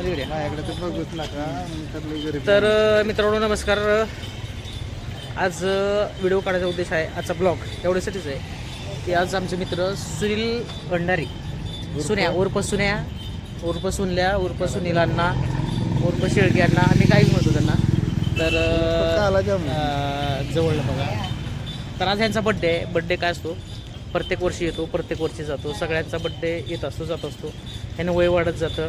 माझ्याकडे तर बघूच नका मी तर मित्रांनो नमस्कार. आज व्हिडिओ काढायचा उद्देश आहे आजचा ब्लॉग. एवढ्यासाठीच आहे की आज आमचे मित्र सुनील भंडारी. सुन्या उर्फ सुन्या उर्फ सुनल्या उर्फ सुनीलांना उर्फ शेळक्यांना आम्ही काहीच म्हणतो त्यांना. तर जवळलं बघा. तर आज ह्यांचा बड्डे आहे. बड्डे काय असतो? प्रत्येक वर्षी येतो प्रत्येक वर्षी जातो. सगळ्यांचा बड्डे येत असतो जात असतो. ह्यानं वय वाढत जातं.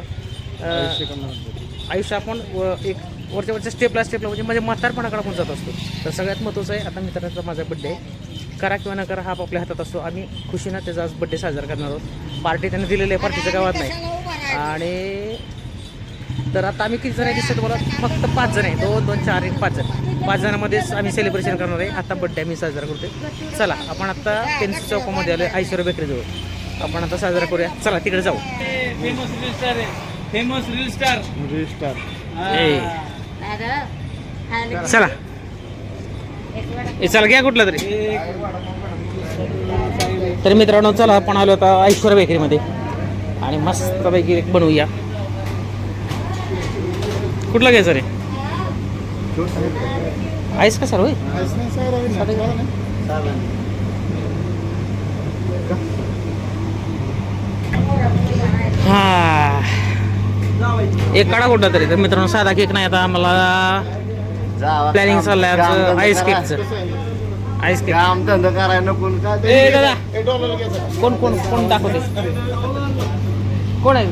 आयुष्य आपण व एक वरच्या वरच्या स्टेपला स्टेपला म्हणजे म्हणजे म्हातारपणाकडे आपण जात असतो. तर सगळ्यात महत्त्वाचं आहे आता मित्रांचा माझा बड्डे आहे. करा किंवा न करा हा आपल्या हातात असतो. आम्ही खुशीनं त्याचा आज बड्डे साजरा करणार आहोत. पार्टी त्यांनी दिलेली आहे पार्टीचं गावात नाही. आणि तर आता आम्ही किती जण आहे दिसत तुम्हाला? फक्त पाच जण आहे. दोन दोन चार एक पाच जण. पाच जणांमध्येच आम्ही सेलिब्रेशन करणार आहे. आता बड्डे आम्ही साजरा करतोय. चला आपण आता पेन्सिल चौकामध्ये आलो ऐश्वर्या बेकरीजवळ आपण आता साजरा करूया. चला तिकडे जाऊ. Famous reel star reel star चला. ए चला घ्या कुठला तरी. तर मित्रांनो चला आपण आलो आता ऐश्वर्या बेकरीमध्ये. आणि मस्तपैकी एक बनवूया. कुठला घ्यायचं रे? आईस का सर होय? हा. एक काढा कुठला तरी. तर मित्रांनो साधा केक नाही आता आम्हाला प्लॅनिंग चाललंय आमचं आईस केकचं आईस केक काम करायला कोण का ए दादा. कोण कोण कोण दाखवते कोण आहे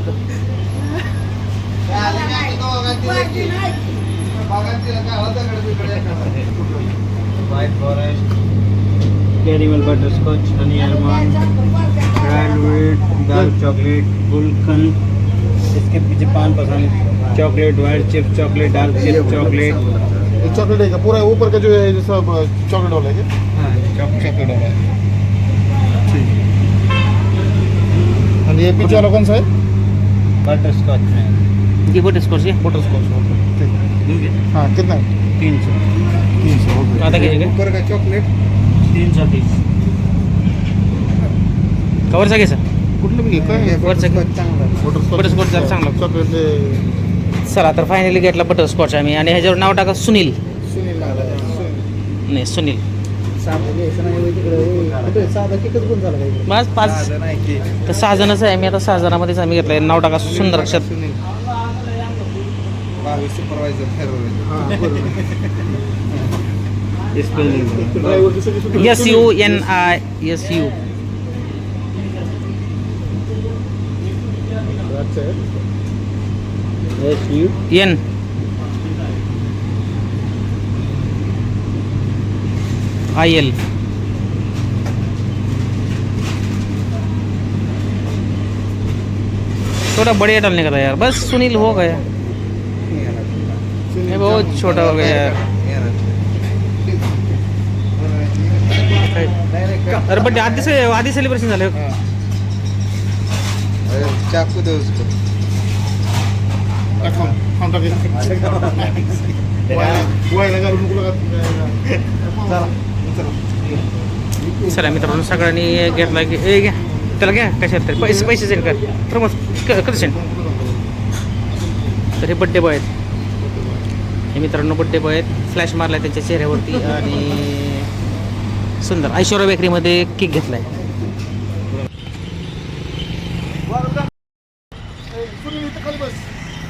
white forest caramel butterscotch honey अरमान ग्रैंडविट डार्क चॉकलेट गुलकंद इसके पीछे पान पसंद chocolate white chip chocolate dark chip chocolate. ये चॉकलेट है पूरा ऊपर का जो है ये सब चॉकलेट वाला है क्या? हाँ चॉकलेट चॉकलेट वाला है। और ये पीछे वाला कौन सा है? बटरस्कॉच में। ती बटर स्कॉच है? बटर स्कॉच ठीक। है। हाँ कितना है? तीन सौ। तीन सौ घ्यायचे का? ऊपर का चॉकलेट? तीन सौ तीस। कवरचा घ्यायचा कुठलं बी घे, काय आहे? बटरस्कॉच बटरस्कॉच जरा चांगला. चॉकलेट चला तर फायनली घेतला बटर स्कॉच आम्ही. आणि ह्याच्यावर नाव टाका सुनील. सुनील नाव आहे. सुनील. नाही सुनील. साधं घ्यायचं नाही होय तिकडे. कुठे साधा केकच बंद झाला काय बस पाच. तर सहा जणच आहे आम्ही आता सहा जणामध्येच आम्ही घेतलंय. नाव टाका सुंदर अक्षर. ड्रायव्हरची सगळी सुट्टी. S U N I S U N I L थोड़ा बढ़िया डालने का था यार। बस सुनील हो गया। ये बहुत छोटा हो गया यार। अरे बड्डे आधी से आधी सेलिब्रेशन झालं. चाकू दे उसको चला मित्रांनो सगळ्यांनी घेतला की ए घ्या. त्याला घ्या कशात तरी. पैसे पैसे सेंड कर प्रमोद कधी सेंड तर हे बड्डे बॉय आहेत. हे मित्रांनो बड्डे बॉय आहेत. फ्लॅश मारला त्यांच्या चेहऱ्यावरती आणि सुंदर. ऐश्वर्या बेकरीमध्ये केक घेतला आहे सुनील इथं खाली बस इथं खाली बस कसा मांडी घालून बस, मांडी घालून मेहनत नका कानावर बाहेरची.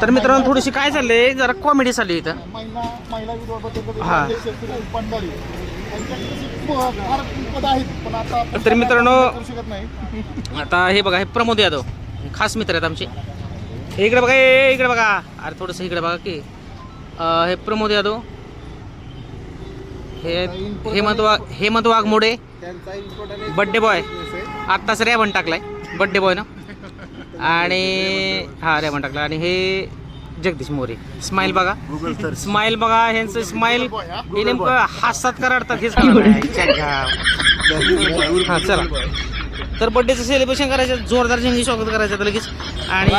तर मित्रांनो थोडीशी काय चाललंय जरा कॉमेडी चालली इथं. हा. तर मित्रांनो- आता हे बघा हे प्रमोद यादव. खास मित्र आहेत आमचे. हे इकडे बघा हे इकडे बघा. अरे थोडंसं इकडे बघा की. हे प्रमोद यादव. हे हेमंत वाघ हेमंत वाघमोडे. बड्डे बॉय आत्ताच रॅबन टाकलाय. बड्डे बॉय ना. आणि हा रॅबन टाकला आणि हे जगदीश मोरे. स्माईल बघा. स्माईल बघा. ह्यांचं स्माईल हे नेमकं हसतात का रडतात हेच कळत नाही. च्या घ्या. हा चला. तर बड्डेचं सेलिब्रेशन करायचं जोरदार जंगी स्वागत करायचं आता लगेच. आणि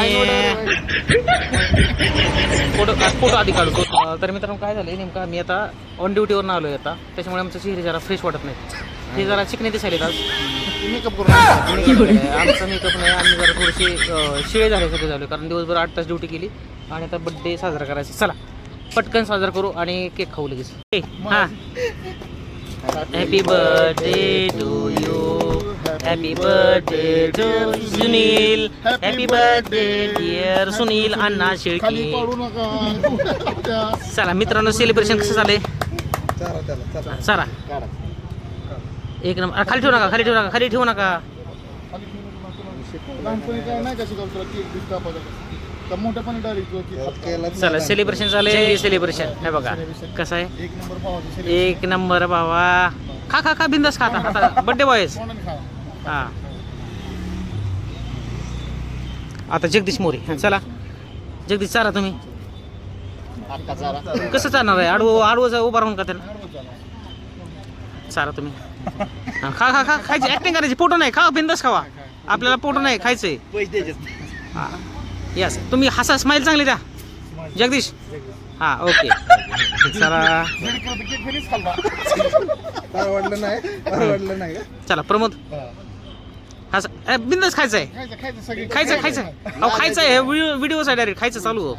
फोटो फोटो आधी काढतो तर मित्रांनो काय झालं नेमका मी आता ऑन ड्युटीवर आलोय आता. त्याच्यामुळे आमचं चेहरे जरा फ्रेश वाटत नाही. हे जरा चिकने दिसायले आज मेकअप करून. आमचा मेकअप नाही. आम्ही जरा थोडेसे अं, शिळे झाल्यासारखे झालो कारण दिवसभर आठ तास ड्युटी केली. आणि आता बड्डे साजरा करायचा. चला पटकन साजरा करू आणि केक खाऊ लगेच. हा. Happy birthday to you happy birthday to Sunil happy birthday dear Sunil Anna Shelke चला मित्रांनो सेलिब्रेशन कसं झालंय? चला एक नंबर. अरे, खाली ठेवू नका खाली ठेवू नका खाली ठेवू नका. चला सेलिब्रेशन झालंय. सेलिब्रेशन हे बघा कसं आहे? एक नंबर भावाचं एक नंबर बाबा खा खा खा बिंदास खा आता आता. हा. आता जगदीश मोरे हा, चला. जगदीश चाला तुम्ही. चारा. कसं चालणार आहे? आडवं आडवं उभा राहून का त्याला? चाला तुम्ही. हा, खा खा खा. खायची ऍक्टिंग करायची. फोटो नाही. खा बिंदास खावा. आपल्याला फोटो नाही खायचंय. हा. यस. तुम्ही हसा स्माईल चांगली द्या. जगदीश. हा ओके. चला. नाही? चला प्रमोद. ए, बिंदास खायचंय खायचं खायचं सगळी खायचं खायचं. अहो खायचं आहे. व्हिडिओ आहे डायरेक्ट खायचं चालू हो.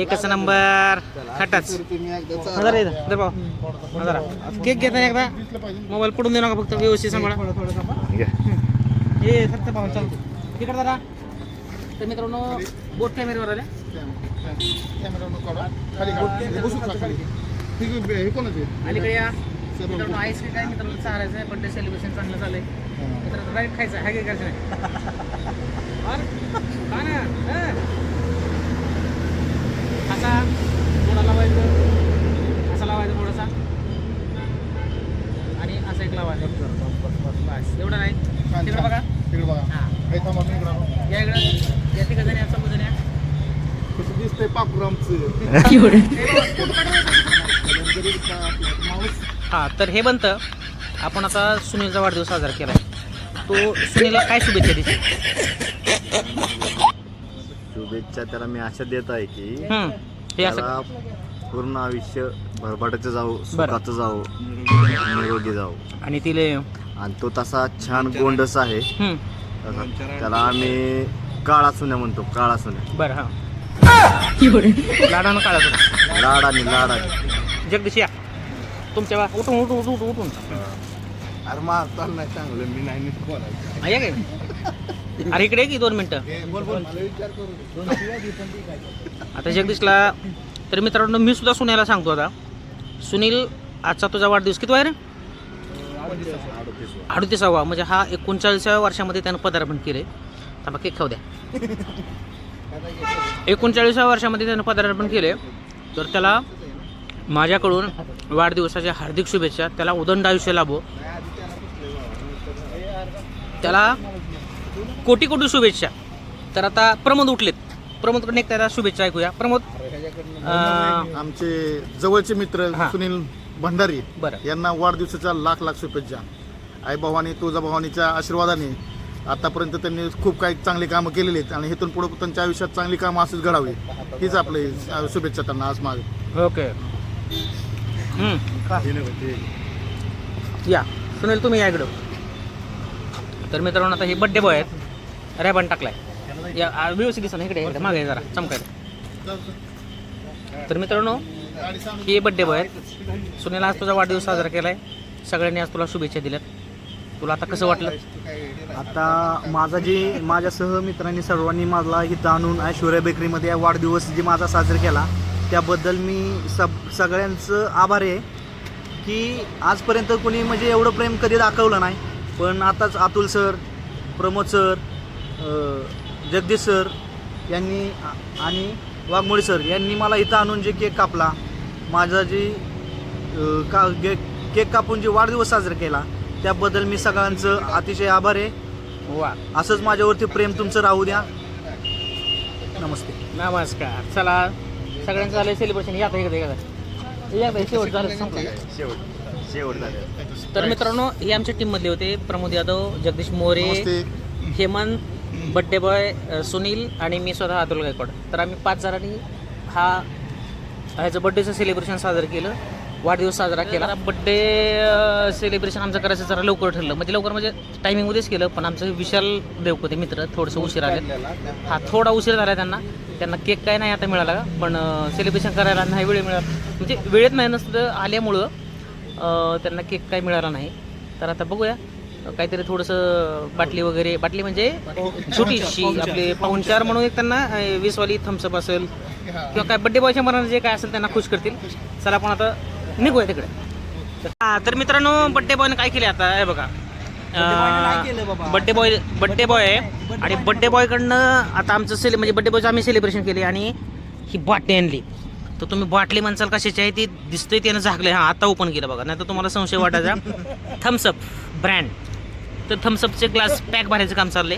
एकच नंबर. खटाच. तुम्ही एकदा चारा. हा, जरा इथं, जरा बाबा. हा, जरा. केक घेताना एकदा. मोबाईल पडून देऊ नका फक्त. व्यवस्थित सांभाळा. हे फक्त पाहून चालतो तिकडे जरा. तर मित्रांनो बोट कॅमेऱ्यावर आल्या. कॅमेरा. खाली काढा. बसून खा खाली. ठीक आहे हे कोणाचे अलीकडे या. मित्रांनो आईस्क्रीम काय मित्रांनो चालायचं आहे बर्थडे सेलिब्रेशन चांगलं झालंय मित्रांनो डायरेक्ट खायचं आहे काय करायचं नाही हं. असा थोडा लावायचं असा लावायचा थोडासा आणि असा एक लावायचा बस एवढं नाही तिकडे. बघा तिकडे बघा हां हे. या इकडं या तिकडं या चौघ या कसं दिसतंय पापुरामचं हां तर हे बनतं. आपण आता सुनीलचा वाढदिवस साजरा केला तो सुनीलला काय शुभेच्छा देते शुभेच्छा त्याला मी अशा देत आहे की हं, हे असं त्याला पूर्ण आयुष्य भरभराचं जाऊ सुखाचं जाऊ निरोगी जाऊ आणि तिले आणि तो तसा छान गोंडस आहे. हं, तसा त्याला आम्ही काळा सुन्या म्हणतो काळा सुन्या. बरं हां. लाडानं काढा लाडानी लाडानी. जगदीश या. तुमच्या बा उठून उठून उठून उठून उठून. अरे मार चाललाय चांगलं मी नाही नीट बोलायचं. हा, काय? अरे इकडे की दोन मिनटं. बोल बोल मला विचार करू आता जगदीशला तर मित्रांनो मी सुद्धा सुनीला सांगतो आता. सुनील आजचा तुझा वाढदिवस किती आहे रे? अडतीसावा. म्हणजे हा एकोणचाळीसाव्या वर्षामध्ये त्यानं पदार्पण केले थांबा केक खाऊ द्या. एकोणचाळीसाव्या वर्षामध्ये त्यानं पदार्पण केले तर त्याला माझ्याकडून वाढदिवसाच्या हार्दिक शुभेच्छा. त्याला उदंड आयुष्य लाभो. त्याला कोटी कोटी शुभेच्छा. तर आता प्रमोद उठलेत. प्रमोदकडून एक त्याला शुभेच्छा ऐकूया. प्रमोद आमचे जवळचे मित्र हा. सुनील भंडारी बरं. यांना वाढदिवसाच्या लाख लाख शुभेच्छा. आई भावानी तुळजाभवानीच्या आशीर्वादाने आतापर्यंत त्यांनी खूप काही चांगली कामं केलेली आहेत आणि इथून पुढे त्यांच्या आयुष्यात चांगली कामं असंच घडावी. हीच आपली अं, शुभेच्छा त्यांना आज माझी ओके. या. सुनील तुम्ही या इकडं. तर मित्रांनो आता हे बड्डे बॉय आहेत. रॅबन टाकलाय. या आ, व्यवस्थित दिसा इकडे? इकडे मागे जरा चमकायला तर मित्रांनो हे बड्डे बॉय आहेत. सुनील आज तुझा वाढदिवस साजरा केलाय. सगळ्यांनी आज तुला शुभेच्छा दिल्यात. तुला आता कसं वाटलं? आता माझा जे माझ्या सहमित्रांनी सर्वांनी मला इथं आणून ऐश्वर्या बेकरीमध्ये या वाढदिवस जे माझा साजरा केला त्याबद्दल मी सब सगळ्यांचं आभारी आहे की आजपर्यंत कोणी म्हणजे एवढं प्रेम कधी दाखवलं नाही. पण आताच Atul sir Pramod sir Jagdish sir यांनी आणि वाघमोळी सर यांनी मला इथं आणून जे केक कापला माझा जे का गे केक कापून जे वाढदिवस साजरा केला त्याबद्दल मी सगळ्यांचं अतिशय आभार आहे. वा. असंच माझ्यावरती प्रेम तुमचं राहू द्या. नमस्ते. नमस्कार. चला सगळ्यांचं झालं सेलिब्रेशन या आता इकडे आता, शेवट झालं संपलं. शेवट झाले. तर मित्रांनो हे आमच्या टीममधले होते प्रमोद यादव जगदीश मोरे हेमंत बड्डे बॉय सुनील आणि मी स्वतः अतुल गायकवाड. तर आम्ही पाच जणांनी हा ह्याचं बड्डेचं सेलिब्रेशन साजरं केलं. वाढदिवस साजरा केला. बड्डे सेलिब्रेशन आमचं करायचं जरा लवकर ठरलं. म्हणजे लवकर म्हणजे टायमिंगमध्येच केलं पण आमचं विशाल देवकोते मित्र थोडंसं उशीर आले. हा थोडा उशीर झाला त्यांना. त्यांना केक काय नाही आता मिळाला का? पण सेलिब्रेशन करायला नाही वेळ मिळाला म्हणजे वेळेत नाही नसतं आल्यामुळं त्यांना केक काय मिळाला नाही. तर आता बघूया. काहीतरी थोडंसं बाटली वगैरे बाटली म्हणजे छोटीशी आपले पाहुणचार म्हणून एक त्यांना वीसवाली थम्सअप असेल. किंवा काय बड्डे बॉयच्या मनात जे काय असेल त्यांना खुश करतील. चला आपण आता निघूया तिकडे. हा तर मित्रांनो बड्डे बॉयने काय केले आता? हे बघा. बड्डे बॉय बड्डे बॉय आहे. आणि बड्डे बॉयकडनं आता आमचं सेल म्हणजे बड्डे बॉयचं आम्ही सेलिब्रेशन केले आणि ही बाटली आणली. तर तुम्ही बाटली म्हणसाल कशाची आहे ती दिसतंय त्यानं झाकले हां आता ओपन केलं बघा. नाही तर तुम्हाला संशय वाटायचा. थम्सअप ब्रँड तर थम्सअपचे ग्लास पॅक भरायचं काम चाललंय.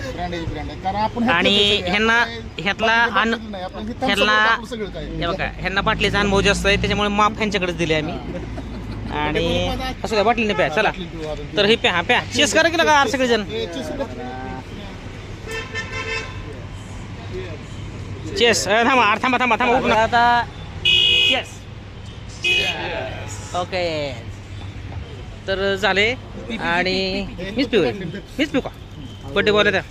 आणि. ह्यांना ह्यातला अन हे आहे. हे बघा ह्यांना बाटलीचा अनुभव जास्त आहे त्याच्यामुळे माप ह्यांच्याकडेच दिले आम्ही. आणि असं काय बाटलीने प्या चला. तर हे प्या हा प्या. चेस करा केलं का सगळेजण? हे चिसून- चेस थांबा अरे थांबा थांबा थांबा उठला. आता चेस ओके तर झाले आणि मीच पिऊ मीच पिऊ का? बड्डे बॉल त्या.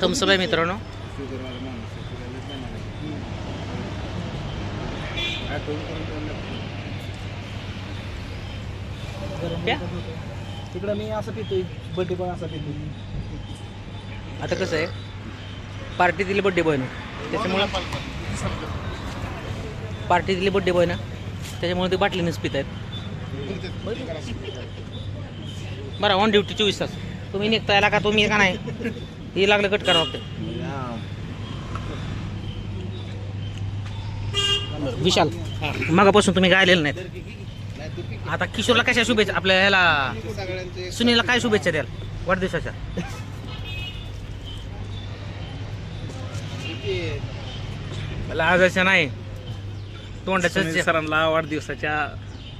थम्सअप आहे मित्रांनो. प्या तिकडं मी असं पितोय बड्डे पण असं पितोय. आता कसं आहे? पार्टी दिली बड्डे बॉयनं त्याच्यामुळं पार्टी दिली बड्डे बॉयनं त्याच्यामुळे ते बाटलीनेच पित आहेत बरं ऑन ड्युटी चोवीस तास. तुम्ही निघता याला का? तुम्ही का नाही? हे लागलं कट करा फक्त. विशाल मगापासून तुम्ही गायलेलं नाहीत. आता किशोरला कशा शुभेच्छा? आपल्या ह्याला सुनीलला काय शुभेच्छा द्याल? वाढदिवसाच्या. लाजायच्या नाही तोंडाच्या सरांना वाढदिवसाच्या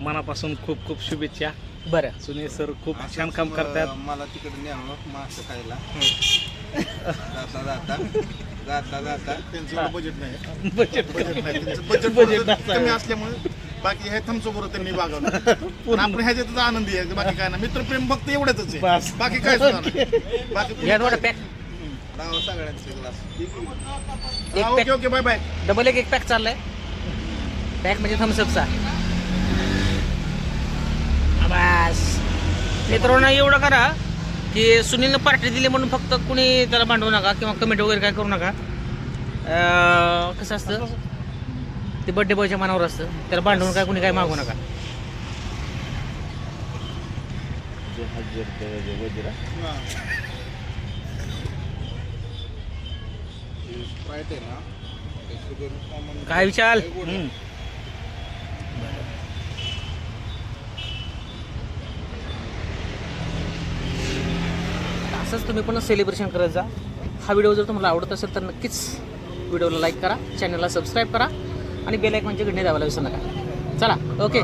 मनापासून खूप खूप शुभेच्छा. बरं. सुनील सर खूप छान काम करतात. मला तिकडे न्यावं मासं खायला. जाता जाता. जाता जाता. त्यांचं बजेट नाही. बजेट बजेट नाही. त्यांचं बजेट बजेट कमी असल्यामुळे बाकी हे थम्स बरोबर त्यांनी बागवलं पण आपण ह्याच्यातच आनंदी आहे. बाकी काय ना मित्रप्रेम फक्त एवढंच आहे. बाकी काय सुद्धा नाही बाकी राव सगळ्यांचे glass okay bye bye double एक एक पॅक चाललाय. पॅक म्हणजे थम्सअपचा बस. मित्रांनो एवढं करा की सुनीलनं पार्टी दिली म्हणून फक्त कुणी त्याला भांडवू नका किंवा कमेंट वगैरे काय करू नका. अं, कसं असतं? ते बड्डे बॉयच्या मनावर असतं. त्याला भांडवून काय कुणी काय मागू नका. काय विचार? असंच तुम्ही पण सेलिब्रेशन करत जा. हा व्हिडिओ जर तुम्हाला आवडत असेल तर नक्कीच व्हिडिओला लाईक करा. चॅनलला सबस्क्राईब करा. आणि बेल आयकॉनची घडणे द्यावायला विसरू नका. चला ओके.